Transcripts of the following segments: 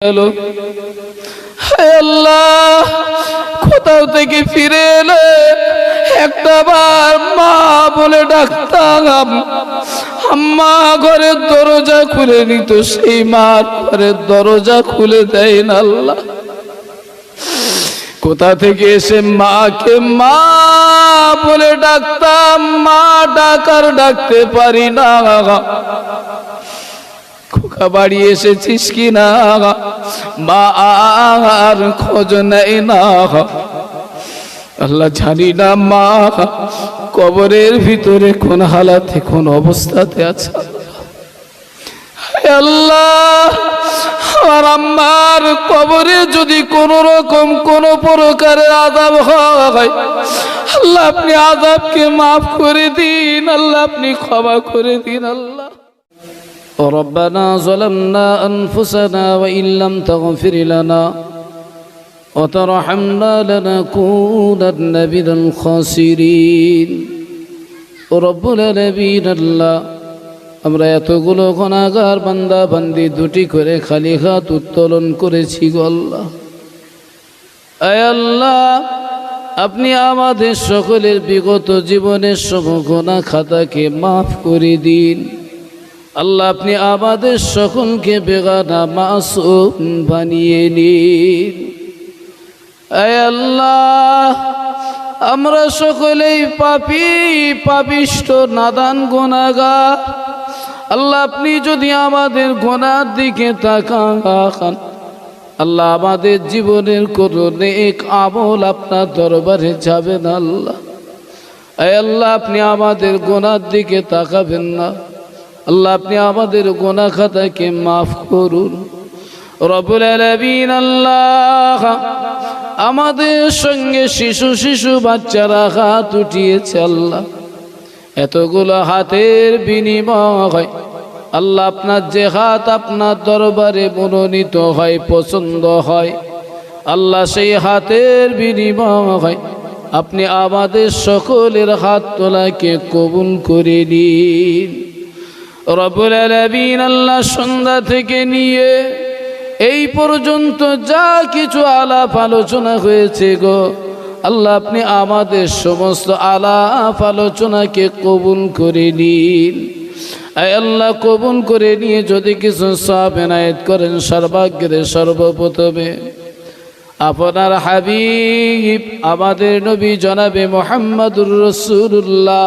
এলো হায় আল্লাহ, কোথাও থেকে ফিরে এলে একটা বার মা বলে ডাকতাম, আম্মা, ঘরের দরজা খুলে নিত সেই মা ঘরের দরজা খুলে দেয় না আল্লাহ। কোথা থেকে এসে মাকে মা বলে ডাকতাম, মা ডাকার ডাকতে পারি না। বাড়ি এসেছিস কি না? মা আর খোঁজ নেই না। আল্লাহ জানি না মা, কবরের ভিতরে কোন হালাতে, কোন অবস্থাতে আছে আল্লাহ। আমার আম্মার কবরে যদি কোন রকম, কোন প্রকারের আদাব হয়, আল্লাহ আপনি আদাবকে মাফ করে দিন, আল্লাহ আপনি ক্ষমা করে দিন, আল্লাহ। ربنا ظلمنا أنفسنا وإن لم تغفر لنا وترحمنا لنكونن من الخاسرين رب العالمين الله আমরা এতগুলো গণাগার বান্দা বান্দি দুটি করে খালি হাত উত্তোলন করেছি গো আল্লাহ আয় আল্লাহ আপনি আমাদের সকলের বিগত জীবনের সব গোনা খাতাকে মাফ করে দিন আল্লাহ আপনি আমাদের সকলকে বেগানা মাসুম বানিয়ে নিন। আল্লাহ, আমরা সকলেই পাপি পাপিষ্ট নাদান গোনাগার আল্লাহ আপনি যদি আমাদের গোনার দিকে তাকান, আল্লাহ আমাদের জীবনের কোনো নেক আমল আপনার দরবারে যাবেন আল্লাহ। আল্লাহ, আপনি আমাদের গোনার দিকে তাকাবেন না। আল্লাহ, আপনি আমাদের গোনা খাতাকে মাফ করুন। রবুল আল্লাহ, আমাদের সঙ্গে শিশু শিশু বাচ্চারা হাত উঠিয়েছে আল্লাহ। এতগুলো হাতের বিনিময়, আল্লাহ আপনার যে হাত আপনার দরবারে মনোনীত হয়, পছন্দ হয়, আল্লাহ সেই হাতের বিনিময়, আপনি আমাদের সকলের হাত তোলাকে কবুল করে নিন। রবুল আলবিন আল্লাহ সন্ধ্যা থেকে নিয়ে এই পর্যন্ত যা কিছু আলাপ আলোচনা হয়েছে গো, আল্লাহ আপনি আমাদের সমস্ত আলাপ আলোচনাকে কবুল করে নিন। আল্লাহ, কবুল করে নিয়ে যদি কিছু সব এনায়ত করেন সর্বাগ্যের সর্বপ্রথমে। আপনার হাবিব, আমাদের নবী জনাবে মোহাম্মদুর রসুল্লাহ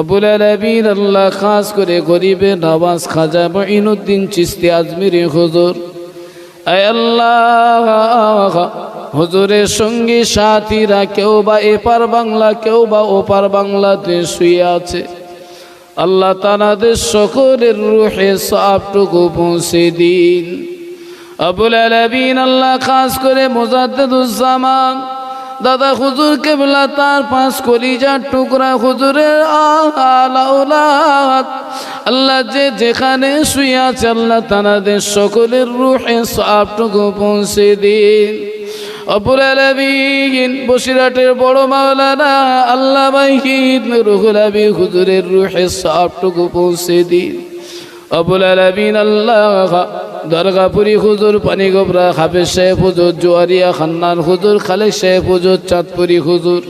আবুল আলবিন আল্লাহ খাস করে গরিবে নওয়াজ খাজা মঈনুদ্দিন চিস্তি আজমিরি হুজুর। আল্লাহ, হুজুরের সঙ্গী সাথীরা কেউ বা এপার বাংলা, কেউ বা ওপার বাংলাতে শুয়ে আছে। আল্লাহ তানাদের সকলের রুহে সবটুকু পৌঁছে দিন। আবুল আলবিন আল্লাহ খাস করে মোজাদ্দুজ্জামান দাদা হুজুর কেবলা তার পাঁচ কলিজার টুকরা হুজুরের আল্লাহ যে যেখানে শুয়ে আছে, আল্লাহ তানাদের সকলের রুহে সবটুকু পৌঁছে দিন। অপুর আলবিন বসিরাটের বড় মাওলানা আল্লাহ মাহিদ রুহুল আবি হুজুরের রুহে সবটুকু পৌঁছে দিন। অবুল আলবিন আল্লাহ দরগাপুরি হুজুর, পানি গোবরা হাফেজ সাহেব হুজুর জোয়ারিয়া, খান্নান হুজুর খালেক সাহেব হুজুর চাঁদপুরি হুজুর।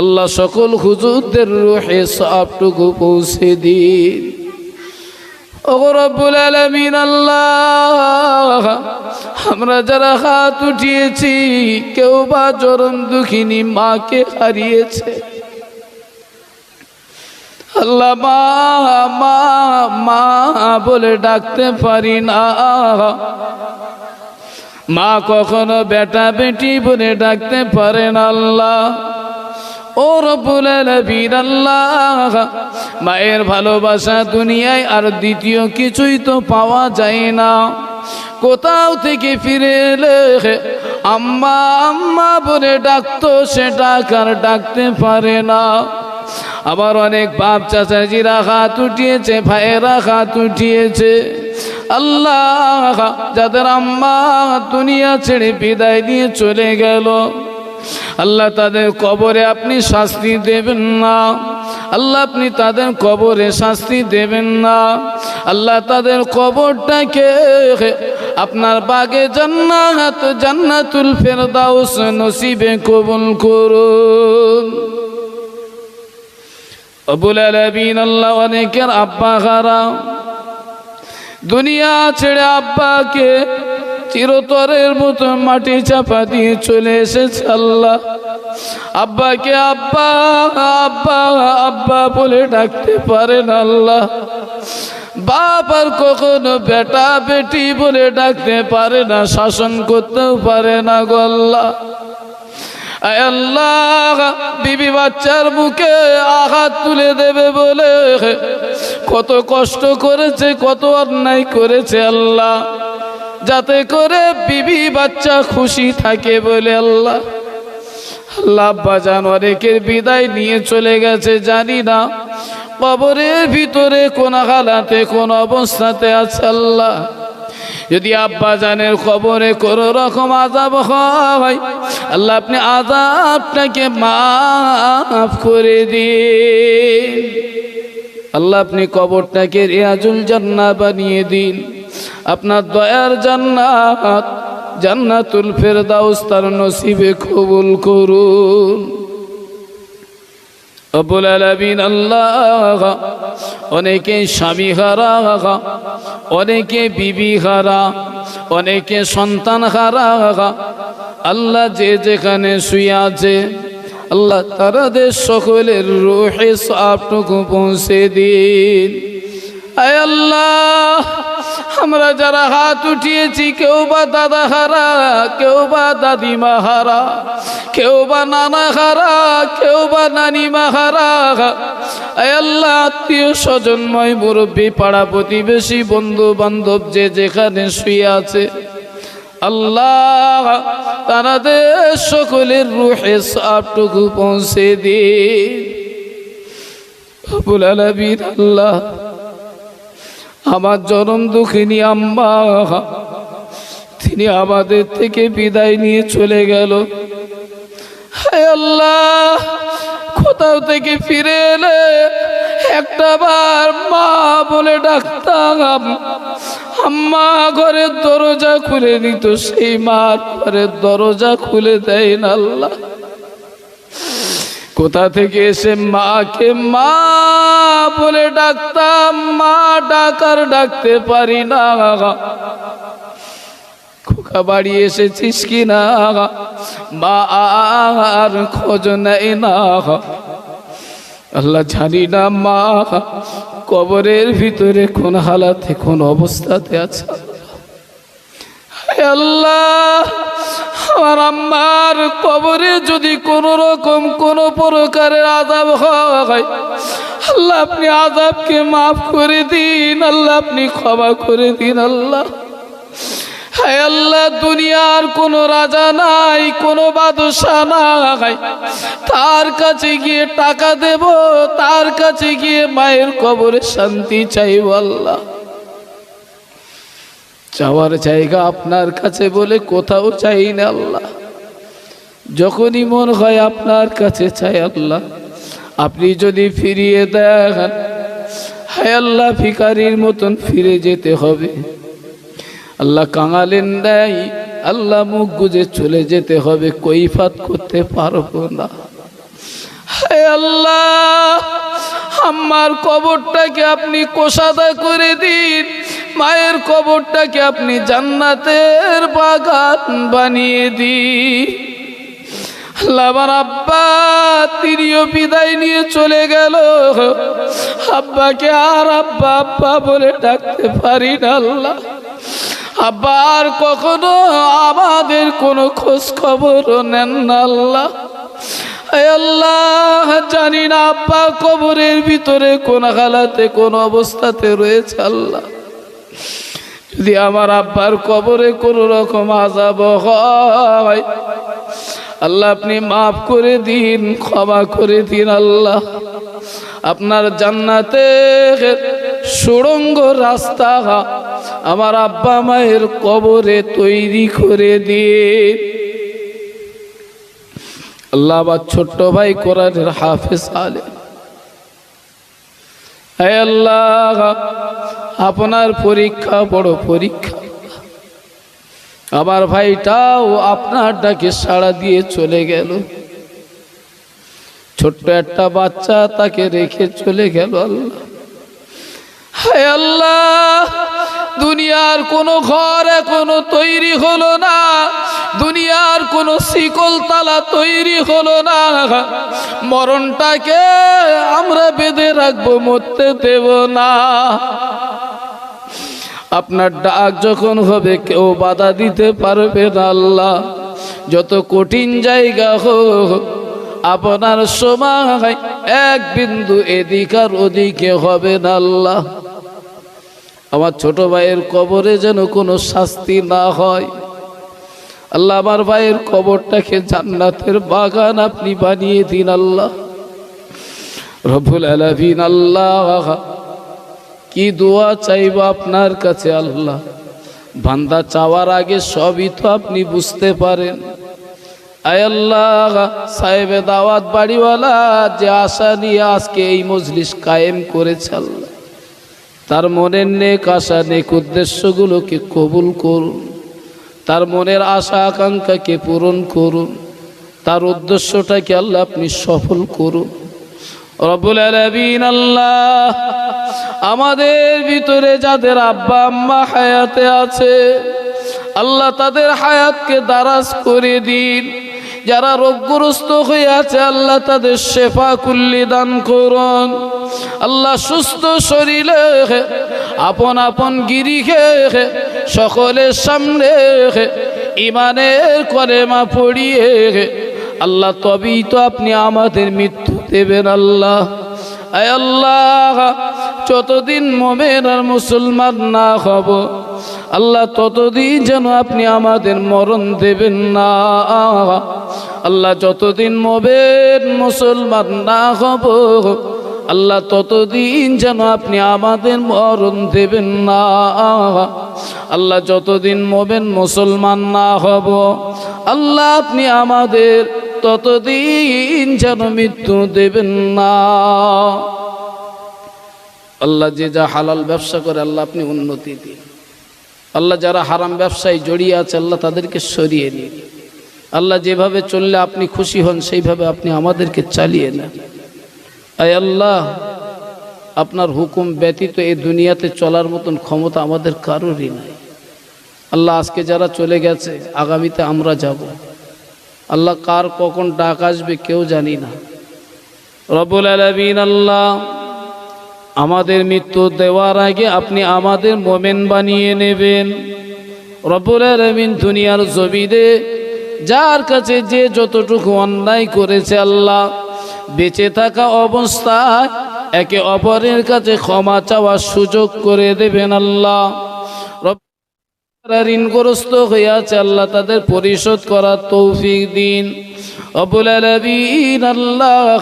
আল্লাহ সকল হুজুরদের রুহে সবটুকু পৌঁছে দিন। রব্বুল আলমিন আল্লাহ, আমরা যারা হাত উঠিয়েছি, কেউ বা চরম দুঃখিনী মাকে হারিয়েছে। আল্লাহ, মা মা মা বলে ডাকতে পারি না। মা কখনো বেটা বেটি বলে ডাকতে পারে না আল্লাহ। ও রব্বুল আলামিন আল্লাহ, মায়ের ভালোবাসা দুনিয়ায় আর দ্বিতীয় কিছুই তো পাওয়া যায় না। কোথাও থেকে ফিরে এলে আম্মা আম্মা বলে ডাকতো সে ডাকার ডাকতে পারে না। আবার অনেক বাপ চাচাজিরা হাত উঠিয়েছে, ভাইয়েরা হাত উঠিয়েছে। আল্লাহ যাদের আম্মা দুনিয়া ছেড়ে বিদায় দিয়ে চলে গেল, আল্লাহ তাদের কবরে আপনি শাস্তি দেবেন না। আল্লাহ আপনি তাদের কবরে শাস্তি দেবেন না। আল্লাহ তাদের কবরটাকে আপনার বাগে জান্নাত, জান্নাতুল ফেরদাউস নসিবে কবুল করুন। আবুল আল্লাহ অনেকের আব্বা খারা। দুনিয়া ছেড়ে আব্বাকে চিরতরের মতো মাটি চাপা দিয়ে চলে এসেছে আল্লাহ। আব্বাকে আব্বা আব্বা আব্বা বলে ডাকতে পারেন আল্লাহ। বাপ আর কখনো বেটা বেটি বলে ডাকতে পারে না, শাসন করতেও পারে না গো আল্লাহ, বিবি বাচ্চার মুখে আঘাত তুলে দেবে বলে। কত কষ্ট করেছে, কত অন্যায় করেছে আল্লাহ। যাতে করে বিবি বাচ্চা খুশি থাকে বলে আল্লাহ। আল্লাহ বাজান অনেকের বিদায় নিয়ে চলে গেছে, জানি না। কবরের ভিতরে কোন হালাতে, কোন অবস্থাতে আছে আল্লাহ। যদি আব্বা জানের খবরে কোনো রকম আজাব হয়, আল্লাহ আপনি আজাবটাকে মাফ করে দিন। আল্লাহ আপনি কবরটাকে রিয়াজুল জান্না বানিয়ে দিন। আপনার দয়ার জান্নাত, জান্নাতুল ফেরদাউস তার নসিবে কবুল করুন। রব্বুল আলামিন আল্লাহ। অনেকে স্বামী হারা, অনেকে বিবি হারা, অনেকে সন্তান হারা। আল্লাহ যে যেখানে শুয়ে আছে, আল্লাহ তারাদের সকলের রোহে সবটুকু পৌঁছে দিন। আয় আল্লাহ! আমরা যারা হাত উঠিয়েছি, কেউ বা দাদা হারা, কেউ বা দাদিমা হারা, কেউ বা নানা হারা, কেউ বা নানিমা হারা। আল্লাহ, আত্মীয় স্বজনময় মুরব্বী, পাড়া প্রতিবেশী বন্ধু বান্ধব যে যেখানে শুয়ে আছে। আল্লাহ তারাদের সকলের রুহে সবটুকু পৌঁছে আবুল আল্লাহ আমার জনম দুঃখিনী আম্মা। তিনি আমাদের থেকে বিদায় নিয়ে চলে গেল। হায় আল্লাহ, কোথাও থেকে ফিরে এলে একটা বার মা বলে ডাকতাম, আম্মা, ঘরের দরজা খুলে দিত সেই মার ঘরের দরজা খুলে দেয় না আল্লাহ। কোথা থেকে এসে মাকে মা বলে ডাকতাম? মা ডাকার ডাকতে পারি না। খোকা বাড়ি এসেছিস কি না? মা আর খোঁজ নেই না। আল্লাহ জানি না মা, কবরের ভিতরে কোন হালাতে, কোন অবস্থাতে আছে। আল্লাহ। আমার আম্মার কবরে যদি কোনো রকম কোনো প্রকারের আজাব হয়, আল্লাহ আপনি আজাবকে মাফ করে দিন, আল্লাহ আপনি ক্ষমা করে দিন, আল্লাহ। হায় আল্লাহ, দুনিয়ার কোনো রাজা নাই, কোনো বাদশা নাই। তার কাছে গিয়ে টাকা দেব, তার কাছে গিয়ে মায়ের কবরে শান্তি চাইব, আল্লাহ। চাওয়ার জায়গা আপনার কাছে বলে কোথাও চাই না আল্লাহ। যখনই মন হয় আপনার কাছে চাই আল্লাহ। আপনি যদি ফিরিয়ে দেন, হায় আল্লাহ ফিকারির মতন ফিরে যেতে হবে। আল্লাহ কাঙালেন দেয় আল্লাহ মুখ গুজে চলে যেতে হবে, কৈফাত করতে পারব না। হায় আল্লাহ, আমার কবরটাকে আপনি কোষাদা করে দিন। মায়ের কবরটাকে আপনি জান্নাতের বাগান বানিয়ে দিন। আমার আব্বা, তিনিও বিদায় নিয়ে চলে গেল। আব্বাকে আর আব্বা আব্বা বলে ডাকতে পারি না আল্লাহ। আব্বা আর কখনো আমাদের কোনো খোঁজ খবরও নেন না আল্লাহ। আল্লাহ, জানি না আব্বা কবরের ভিতরে কোন হালাতে, কোন অবস্থাতে রয়েছে আল্লাহ। যদি আমার আব্বার কবরে কোনো রকম আজাব হয়, আল্লাহ আপনি মাফ করে দিন, ক্ষমা করে দিন আল্লাহ। আপনার জান্নাতে সুড়ঙ্গ রাস্তা আমার আব্বা মায়ের কবরে তৈরি করে দিন। আল্লাহ আবার ছোট্ট ভাই কোরআনের হাফেজ আলে আল্লাহ আপনার পরীক্ষা বড় পরীক্ষা। আমার ভাইটাও আপনার ডাকে সাড়া দিয়ে চলে গেল। ছোট্ট একটা বাচ্চা তাকে রেখে চলে গেল আল্লাহ। হায় আল্লাহ, দুনিয়ার কোনো ঘর এখনও তৈরি হলো না। দুনিয়ার কোনো শিকল তালা তৈরি হলো না। মরণটাকে আমরা বেঁধে রাখব, মরতে দেব না। আপনার ডাক যখন হবে, কেউ বাধা দিতে পারবে না আল্লাহ। যত কঠিন জায়গা হোক, আপনার সময় এক বিন্দু এদিক আর ওদিকে হবে না আল্লাহ। আমার ছোট ভাইয়ের কবরে যেন কোনো শাস্তি না হয়। আল্লাহ, আমার ভাইয়ের কবরটাকে জান্নাতের বাগান আপনি বানিয়ে দিন আল্লাহ। রবুল আলমিন আল্লাহ। কি দোয়া চাইব আপনার কাছে আল্লাহ? বান্দা চাওয়ার আগে সবই তো আপনি বুঝতে পারেন। আল্লাহ, সাহেবে দাওয়াত বাড়িওয়ালা যে আশা নিয়ে আজকে এই মজলিস কায়েম করেছে আল্লাহ। তার মনের নেক আশা, নেক উদ্দেশ্যগুলোকে কবুল করুন। তার মনের আশা, আকাঙ্ক্ষাকে পূরণ করুন। তার উদ্দেশ্যটাকে আল্লাহ আপনি সফল করুন। রবুল আলবিন আল্লাহ আমাদের ভিতরে যাদের আব্বা আম্মা হায়াতে আছে, আল্লাহ তাদের হায়াতকে দারাজ করে দিন। যারা রোগগ্রস্ত হয়ে আছে, আল্লাহ তাদের শেফা কুল্লি দান করুন। আল্লাহ সুস্থ শরীরে আপন আপন গিরিখে সকলের সামনে ইমানের কলেমা পড়িয়ে আল্লাহ, তবেই তো আপনি আমাদের মৃত্যু দেবেন আল্লাহ। আয় আল্লাহ যতদিন মোমেন আর মুসলমান না হব, আল্লাহ ততদিন যেন আপনি আমাদের মরণ দেবেন না। আল্লাহ যতদিন মোবেন মুসলমান না হব, আল্লাহ ততদিন যেন আপনি আমাদের মরণ দেবেন না। আল্লাহ যতদিন মোবেন মুসলমান না হব, আল্লাহ আপনি আমাদের ততদিন যেন মৃত্যু দেবেন না। আল্লাহ যে যা হালাল ব্যবসা করে, আল্লাহ আপনি উন্নতি দিন। আল্লাহ যারা হারাম ব্যবসায় জড়িয়ে আছে, আল্লাহ তাদেরকে সরিয়ে নিন। আল্লাহ যেভাবে চললে আপনি খুশি হন, সেইভাবে আপনি আমাদেরকে চালিয়ে নেন। আয় আল্লাহ, আপনার হুকুম ব্যতীত এই দুনিয়াতে চলার মতন ক্ষমতা আমাদের কারোরই নাই। আল্লাহ আজকে যারা চলে গেছে, আগামীতে আমরা যাব। আল্লাহ কার কখন ডাক আসবে কেউ জানি না। রবুল আলবিন আল্লাহ আমাদের মৃত্যু দেওয়ার আগে আপনি আমাদের মোমেন বানিয়ে নেবেন। রবুল আলমিন দুনিয়ার জবিদে যার কাছে যে যতটুকু অন্যায় করেছে আল্লাহ, বেঁচে থাকা অবস্থায় একে অপরের কাছে ক্ষমা চাওয়ার সুযোগ করে দেবেন আল্লাহ। ঋণগ্রস্ত আছে আল্লাহ, তাদের পরিশোধ করার তৌফিক দিন। অবুল আল্লাহ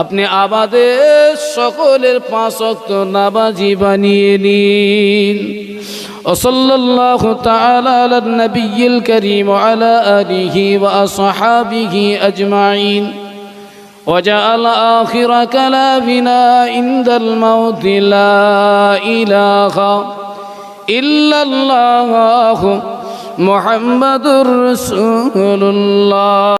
আপনি আমাদের সকলের পাঁচ অক্ত নামাজি বানিয়ে নিন وصلى الله تعالى على النبي الكريم وعلى آله وأصحابه أجمعين وجعل آخر كلامنا عند الموت لا إله إلا الله محمد رسول الله